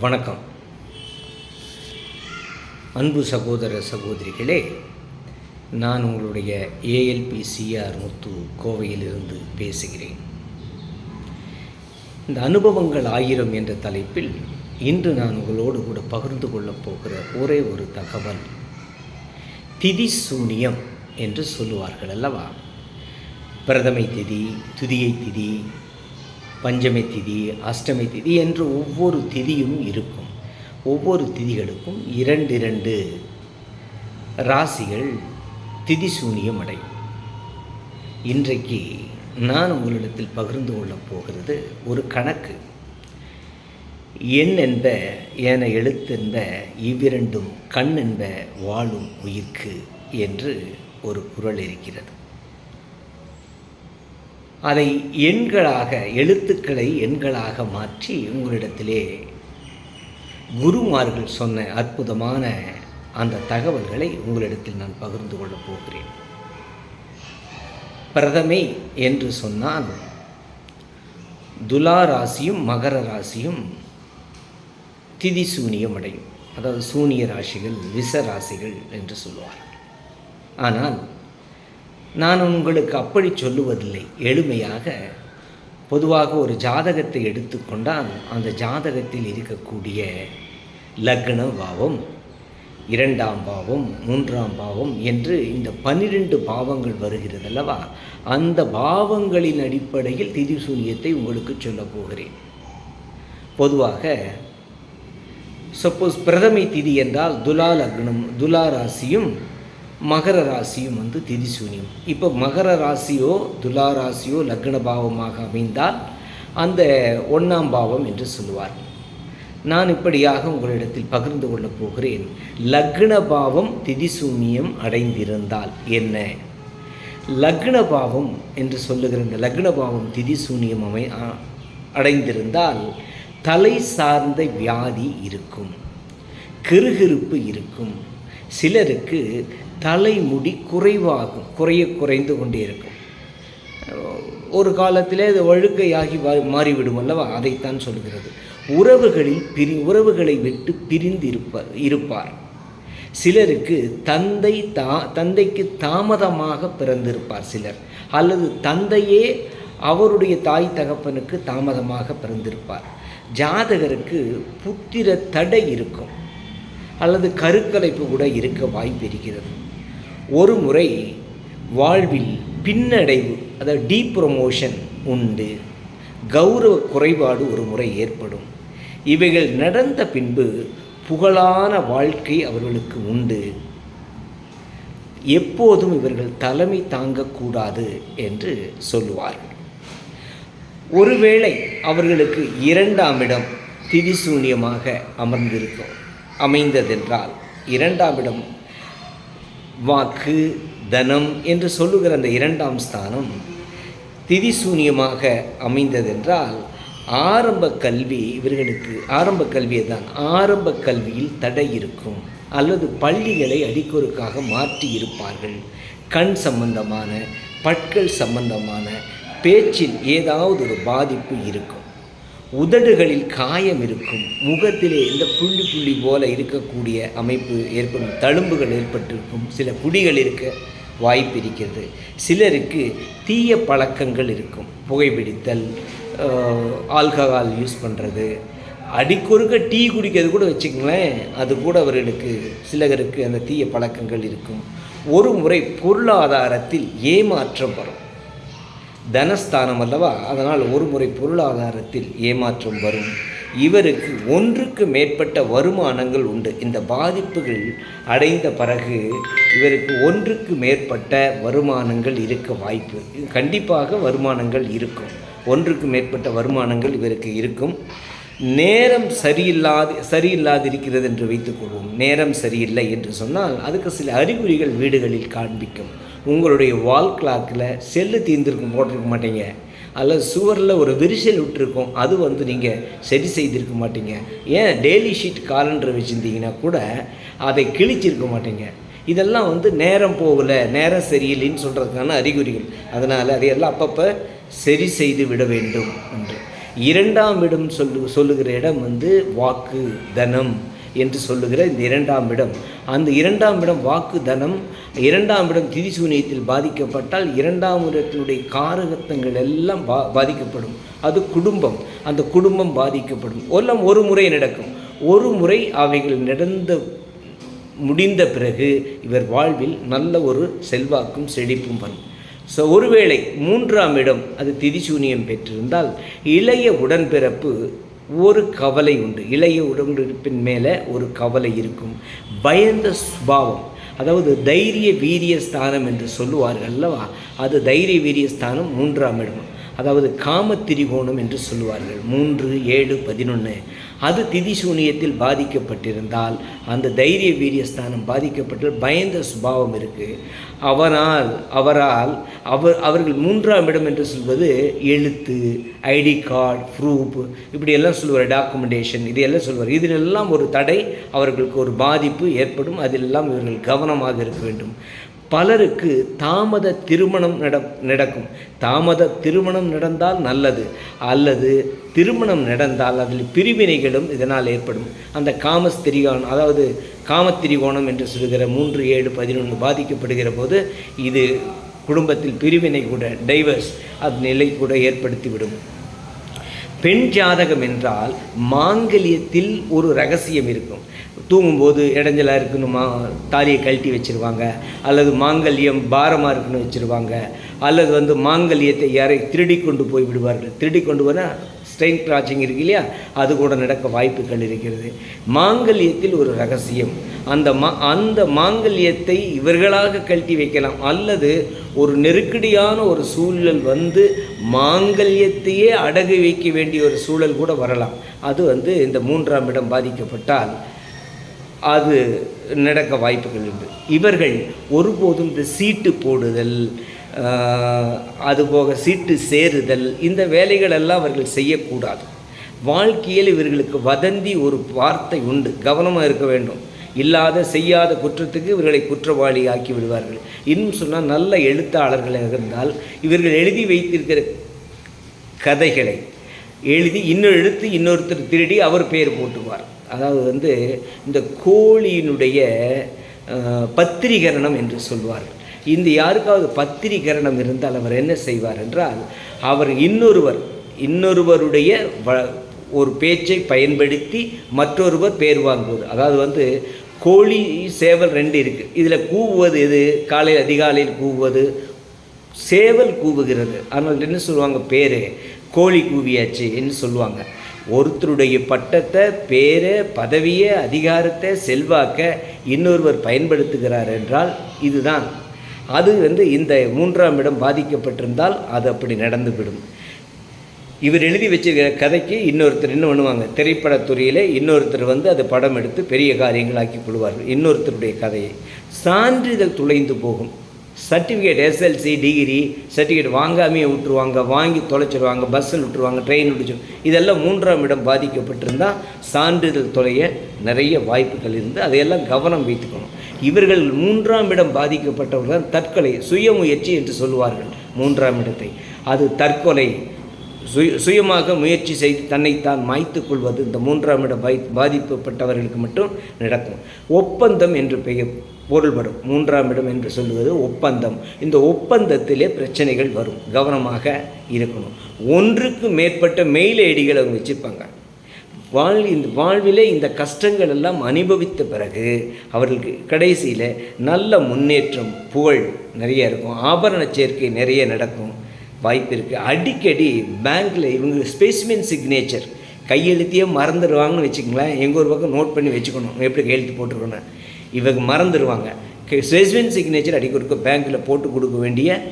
வணக்கம். அன்பு சகோதர சகோதரிகளே நான் உங்களுடைய ஏஎல்பி சிஆர் முத்து கோவையிலிருந்து பேசுகிறேன். இந்த அனுபவங்கள் ஆயிரம் என்ற தலைப்பில் இன்று நான் உங்களோடு கூட பகிர்ந்து கொள்ளப் போகிற ஒரே ஒரு தகவல் திதி சூனியம் என்று சொல்லுவார்கள் அல்லவா? பிரதமை திதி துதியை திதி பஞ்சமி திதி அஷ்டமி திதி என்று ஒவ்வொரு திதியும் இருக்கும். ஒவ்வொரு திதிகளுக்கும் இரண்டு இரண்டு ராசிகள் திதி சூனியம் அடையும். இன்றைக்கு நான் உங்களிடத்தில் பகிர்ந்து கொள்ளப் போகிறது ஒரு கணக்கு. எண் என்ப என எழுத்தென்ப இவ்விரண்டும் கண் என்ப வாழும் உயிர்க்கு என்று ஒரு குரல் இருக்கிறது. அதை எண்களாக எழுத்துக்களை எண்களாக மாற்றி உங்களிடத்திலே குருமார்கள் சொன்ன அற்புதமான அந்த தகவல்களை உங்களிடத்தில் நான் பகிர்ந்து கொள்ளப் போகிறேன். பிரதமை என்று சொன்னால் துலா ராசியும் மகர ராசியும் திதி சூனியம் அடையும். அதாவது சூனிய ராசிகள் விச ராசிகள் என்று சொல்லுவார்கள் ஆனால் நான் உங்களுக்கு அப்படி சொல்லுவதில்லை. எளிமையாக பொதுவாக ஒரு ஜாதகத்தை எடுத்துக்கொண்டால் அந்த ஜாதகத்தில் இருக்கக்கூடிய லக்ன பாவம் இரண்டாம் பாவம் மூன்றாம் பாவம் என்று இந்த பன்னிரெண்டு பாவங்கள் வருகிறது அல்லவா அந்த பாவங்களின் அடிப்படையில் திதி சூரியத்தை உங்களுக்கு சொல்லப் போகிறேன். பொதுவாக சப்போஸ் பிரதமை திதி என்றால் துலா லக்னம் துலா ராசியும் மகர ராசியும் வந்து திதி சூனியம் இப்போ மகர ராசியோ துலா ராசியோ லக்ன பாவமாக அமைந்தால் அந்த ஒன்றாம் பாவம் என்று சொல்லுவார். நான் இப்படியாக உங்களிடத்தில் பகிர்ந்து கொள்ளப் போகிறேன். லக்ன பாவம் திதிசூன்யம் அடைந்திருந்தால் என்ன? லக்ன பாவம் என்று சொல்லுகிற இந்த லக்ன பாவம் திதிசூன்யம் அமை அடைந்திருந்தால் தலை சார்ந்த வியாதி இருக்கும். கிருகிருப்பு இருக்கும். சிலருக்கு தலைமுடி குறைவாகும் குறைய குறைந்து கொண்டே இருக்கும் ஒரு காலத்தில் அது வழுக்கையாகி மாறிவிடும் அல்லவா? அதைத்தான் சொல்கிறது. உறவுகளில் பிரி உறவுகளை விட்டு பிரிந்து இருப்பார் இருப்பார். சிலருக்கு தந்தை தா தந்தைக்கு தாமதமாக பிறந்திருப்பார் சிலர். அல்லது தந்தையே அவருடைய தாய் தகப்பனுக்கு தாமதமாக பிறந்திருப்பார். ஜாதகருக்கு புத்திர தடை இருக்கும். அல்லது கருக்கலைப்பு கூட இருக்க வாய்ப்பு இருக்கிறது. ஒரு முறை வாழ்வில் பின்னடைவு அதாவது டீ ப்ரொமோஷன் உண்டு. கௌரவ குறைபாடு ஒரு முறை ஏற்படும். இவைகள் நடந்த பின்பு புகழான வாழ்க்கை அவர்களுக்கு உண்டு. எப்போதும் இவர்கள் தலைமை தாங்கக்கூடாது என்று சொல்லுவார்கள். ஒருவேளை அவர்களுக்கு இரண்டாம் இடம் திதிசூன்யமாக அமர்ந்திருக்கும் அமைந்ததென்றால் இரண்டாம் இடம் வாக்கு தனம் என்று சொல்லுகிற அந்த இரண்டாம் ஸ்தானம் திதிசூன்யமாக அமைந்ததென்றால் ஆரம்ப கல்வி இவர்களுக்கு ஆரம்ப கல்வியை தான் ஆரம்ப கல்வியில் தடை இருக்கும். அல்லது பள்ளிகளை அடிக்கொருக்காக மாற்றி இருப்பார்கள். கண் சம்பந்தமான பற்கள் சம்பந்தமான பேச்சில் ஏதாவது ஒரு பாதிப்பு இருக்கும். உதடுகளில் காயம் இருக்கும். முகத்திலே இந்த புள்ளி புள்ளி போல இருக்கக்கூடிய அமைப்பு ஏற்படும். தழும்புகள் ஏற்பட்டிருக்கும். சில குடிகள் இருக்க வாய்ப்பு இருக்கிறது. சிலருக்கு தீய பழக்கங்கள் இருக்கும். புகைப்பிடித்தல் ஆல்கஹால் யூஸ் பண்ணுறது அடிக்கொருக்க டீ குடிக்கிறது கூட வச்சுக்கங்களேன். அது கூட அவர்களுக்கு சிலருக்கு அந்த தீய பழக்கங்கள் இருக்கும். ஒரு முறை பொருளாதாரத்தில் ஏமாற்றம் வரும். தனஸ்தானம் அல்லவா? அதனால் ஒரு முறை பொருளாதாரத்தில் ஏமாற்றம் வரும். இவருக்கு ஒன்றுக்கு மேற்பட்ட வருமானங்கள் உண்டு. இந்த பாதிப்புகள் அடைந்த பிறகு இவருக்கு ஒன்றுக்கு மேற்பட்ட வருமானங்கள் இருக்க வாய்ப்பு. கண்டிப்பாக வருமானங்கள் இருக்கும். ஒன்றுக்கு மேற்பட்ட வருமானங்கள் இவருக்கு இருக்கும். நேரம் சரியில்லாது சரியில்லாது இருக்கிறது என்று வைத்துக்கொள்வோம். நேரம் சரியில்லை என்று சொன்னால் அதுக்கு சில அறிகுறிகள் வீடுகளில் காண்பிக்கும். உங்களுடைய வால் கிளாக்கில் செல்லு தீர்ந்துருக்கும் போட்டிருக்க மாட்டீங்க. அல்லது சுவரில் ஒரு விரிசல் விட்டுருக்கும் அது வந்து நீங்கள் சரி செய்திருக்க மாட்டீங்க. ஏன்? டெய்லி ஷீட் காலண்டர் வச்சுருந்தீங்கன்னா கூட அதை கிழிச்சிருக்க மாட்டீங்க. இதெல்லாம் வந்து நேரம் போகலை நேரம் சரியில்லைன்னு சொல்கிறதுக்கான அறிகுறிகள். அதனால் அதையெல்லாம் அப்பப்போ சரி செய்து விட வேண்டும் என்று. இரண்டாம் இடம் சொல்லு சொல்லுகிற இடம் வந்து வாக்கு தனம். என்று சொல்லுகிற இந்த இரண்டாம் இடம். அந்த இரண்டாம் இடம் வாக்கு தனம். இரண்டாம் இடம் திரிசூனியத்தில் பாதிக்கப்பட்டால் இரண்டாம் இடத்தினுடைய காரகத்தங்கள் எல்லாம் பா பாதிக்கப்படும். அது குடும்பம். அந்த குடும்பம் பாதிக்கப்படும். எல்லாம் ஒரு முறை நடக்கும். ஒரு முறை அவைகள் நடந்த முடிந்த பிறகு இவர் வாழ்வில் நல்ல ஒரு செல்வாக்கும் செழிப்பும் வரும். ஸோ ஒருவேளை மூன்றாம் இடம் அது திதிசூனியம் பெற்றிருந்தால் இளைய உடன்பிறப்பு ஒரு கவலை உண்டு. இளைய உடம்பின் மேலே ஒரு கவலை இருக்கும். பயந்த சுபாவம். அதாவது தைரிய வீரிய ஸ்தானம் என்று சொல்லுவார்கள் அல்லவா? அது தைரிய வீரிய ஸ்தானம் மூன்றாம் இடம்? அதாவது காமத்திரிகோணம் என்று சொல்லுவார்கள். மூன்று ஏழு பதினொன்று அது திதி சூனியத்தில் பாதிக்கப்பட்டிருந்தால் அந்த தைரிய வீரியஸ்தானம் பாதிக்கப்பட்டு பயந்த சுபாவம் இருக்குது அவனால் அவரால் அவர் அவர்கள் மூன்றாம் இடம் என்று சொல்வது எழுத்து ஐடி கார்டு ப்ரூஃப் இப்படியெல்லாம் சொல்லுவார் டாக்குமெண்டேஷன் இதையெல்லாம் சொல்லுவார் இதிலெல்லாம் ஒரு தடை அவர்களுக்கு ஒரு பாதிப்பு ஏற்படும். அதிலெல்லாம் இவர்கள் கவனமாக இருக்க வேண்டும். பலருக்கு தாமத திருமணம் நட நடக்கும். தாமத திருமணம் நடந்தால் நல்லது. அல்லது திருமணம் நடந்தால் அதில் பிரிவினைகளும் இதனால் ஏற்படும். அந்த காமஸ்திரிகான் அதாவது காமத்திரிகோணம் என்று சொல்கிற மூன்று ஏழு பதினொன்று பாதிக்கப்படுகிற போது இது குடும்பத்தில் பிரிவினை கூட டைவர்ஸ் அது நிலை கூட ஏற்படுத்திவிடும். பெண் ஜாதகம் என்றால் மாங்கல்யத்தில் ஒரு ரகசியம் இருக்கும். தூங்கும்போது இடைஞ்சலாக இருக்கணுமா? தாலியை கழட்டி வச்சுருவாங்க. அல்லது மாங்கல்யம் பாரமாக இருக்குன்னு வச்சுருவாங்க. அல்லது வந்து மாங்கல்யத்தை யாரை திருடி கொண்டு போய் விடுவார்கள். திருடி கொண்டு போனால் ஸ்ட்ரெயின் கிராச்சிங் இருக்கு இல்லையா? அது கூட நடக்க வாய்ப்புகள் இருக்கிறது. மாங்கல்யத்தில் ஒரு ரகசியம். அந்த மா அந்த மாங்கல்யத்தை இவர்களாக கழட்டி வைக்கலாம். அல்லது ஒரு நெருக்கடியான ஒரு சூழல் வந்து மாங்கல்யத்தையே அடகு வைக்க வேண்டிய ஒரு சூழல் கூட வரலாம். அது வந்து இந்த மூன்றாம் இடம் பாதிக்கப்பட்டால். அது நடக்க வாய்ப்புகள் உண்டு. இவர்கள் ஒருபோதும் இந்த சீட்டு போடுதல் அதுபோக சீட்டு சேருதல் இந்த வேலைகளெல்லாம் அவர்கள் செய்யக்கூடாது. வாழ்க்கையில் இவர்களுக்கு வதந்தி ஒரு வார்த்தை உண்டு. கவனமாக இருக்க வேண்டும். இல்லாத செய்யாத குற்றத்துக்கு இவர்களை குற்றவாளி ஆக்கி விடுவார்கள். இன்னும் சொன்னால் நல்ல எழுத்தாளர்களாக இருந்தால் இவர்கள் எழுதி வைத்திருக்கிற கதைகளை எழுதி இன்னொரு எழுத்து இன்னொருத்தர் திருடி அவர் பேர் போட்டுவார். அதாவது வந்து இந்த கோழியினுடைய பத்திரிகரணம் என்று சொல்வார்கள். இந்த யாருக்காவது பத்திரிகரணம் இருந்தால் அவர் என்ன செய்வார் என்றால் அவர் இன்னொருவர் இன்னொருவருடைய வ ஒரு பேச்சை பயன்படுத்தி மற்றொருவர் பேர் வாங்குவது. அதாவது வந்து கோழி சேவல் ரெண்டு இருக்குது இதில் கூவுவது எது? காலையில் அதிகாலையில் கூவுவது. சேவல் கூவுகிறது. ஆனால் என்ன சொல்லுவாங்க? பேர். கோழி கூவியாச்சு என்று சொல்லுவாங்க. ஒருத்தருடைய பட்டத்தை பேரை பதவியை அதிகாரத்தை செல்வாக்க இன்னொருவர் பயன்படுத்துகிறார் என்றால் இதுதான். அது வந்து இந்த மூன்றாம் இடம் பாதிக்கப்பட்டிருந்தால் அது அப்படி நடந்துவிடும். இவர் எழுதி வச்சிருக்கிற கதைக்கு இன்னொருத்தர் என்ன பண்ணுவாங்க? திரைப்படத்துறையில் இன்னொருத்தர் வந்து அது படம் எடுத்து பெரிய காரியங்களாக்கி கொள்வார்கள். இன்னொருத்தருடைய கதையை. சான்றிதழ் துளைந்து போகும். சர்டிஃபிகேட் எஸ்எல்சி டிகிரி சர்டிஃபிகேட் வாங்காமையே விட்டுருவாங்க வாங்கி தொலைச்சிடுவாங்க பஸ்ஸில் விட்டுருவாங்க ட்ரெயின் விட்டுச்சு. இதெல்லாம் மூன்றாம் இடம் பாதிக்கப்பட்டிருந்தால் சான்றிதழ் தொலைய நிறைய வாய்ப்புகள் இருந்து அதையெல்லாம் கவனம் வைத்துக்கணும். இவர்கள் மூன்றாம் இடம் பாதிக்கப்பட்டவர்கள் தற்கொலை சுயமுயற்சி என்று சொல்லுவார்கள் மூன்றாம் இடத்தை. அது தற்கொலை சுய சுயமாக முயற்சி செய்து தன்னைத்தான் மாய்த்து கொள்வது இந்த மூன்றாம் இட பாய் பாதிக்கப்பட்டவர்களுக்கு மட்டும் நடக்கும். ஒப்பந்தம் என்று பெயர் பொருள்படும். மூன்றாம் இடம் என்று சொல்லுவது ஒப்பந்தம். இந்த ஒப்பந்தத்திலே பிரச்சனைகள் வரும். கவனமாக இருக்கணும். ஒன்றுக்கு மேற்பட்ட மெயில் ஐடிகளை அவங்க வச்சுருப்பாங்க. வாழ் இந்த வாழ்விலே இந்த கஷ்டங்கள் எல்லாம் அனுபவித்த பிறகு அவர்களுக்கு கடைசியில் நல்ல முன்னேற்றம் புகழ் நிறைய இருக்கும். ஆபரண சேர்க்கை நிறைய நடக்கும். வாய்ப்பு இருக்குது அடிக்கடி பேங்க்கில் இவங்க ஸ்பெசிமென் சிக்னேச்சர் கையெழுத்தையே மறந்துடுவாங்கன்னு வச்சுக்கங்களேன். எங்கள் ஒரு பக்கம் நோட் பண்ணி வச்சுக்கணும். எப்படி கையெழுத்து போட்டிருக்கணும் இவங்க மறந்துடுவாங்க. ஸ்பெசிமென் சிக்னேச்சர் அடிக்கடி பேங்க்கில் போட்டு கொடுக்க வேண்டிய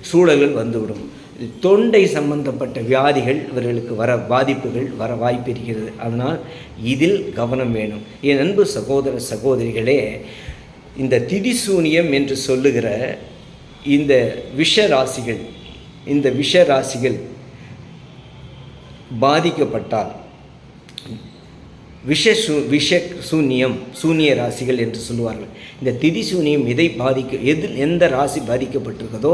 சூழல்கள் வந்துவிடும். தொண்டை சம்பந்தப்பட்ட வியாதிகள் இவர்களுக்கு வர பாதிப்புகள் வர வாய்ப்பு இருக்கிறது. அதனால் இதில் கவனம் வேணும். என் அன்பு சகோதர சகோதரிகளே இந்த திதிசூனியம் என்று சொல்லுகிற இந்த விஷ ராசிகள் இந்த விஷ ராசிகள் பாதிக்கப்பட்டால் விஷ சூ விஷ சூன்யம் சூனிய ராசிகள் என்று சொல்லுவார்கள். இந்த திதி சூனியம் எதை பாதிக்க எது எந்த ராசி பாதிக்கப்பட்டிருக்கதோ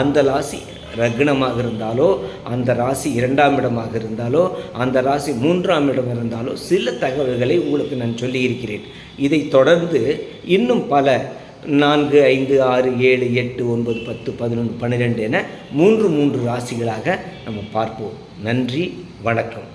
அந்த ராசி ரக்னமாக இருந்தாலோ அந்த ராசி இரண்டாம் இடமாக இருந்தாலோ அந்த ராசி மூன்றாம் இடம் இருந்தாலோ சில தகவல்களை உங்களுக்கு நான் சொல்லியிருக்கிறேன். இதை தொடர்ந்து இன்னும் பல நான்கு ஐந்து ஆறு ஏழு எட்டு ஒன்பது பத்து பதினொன்று பன்னிரெண்டு என மூன்று மூன்று ராசிகளாக நம்ம பார்ப்போம். நன்றி வணக்கம்.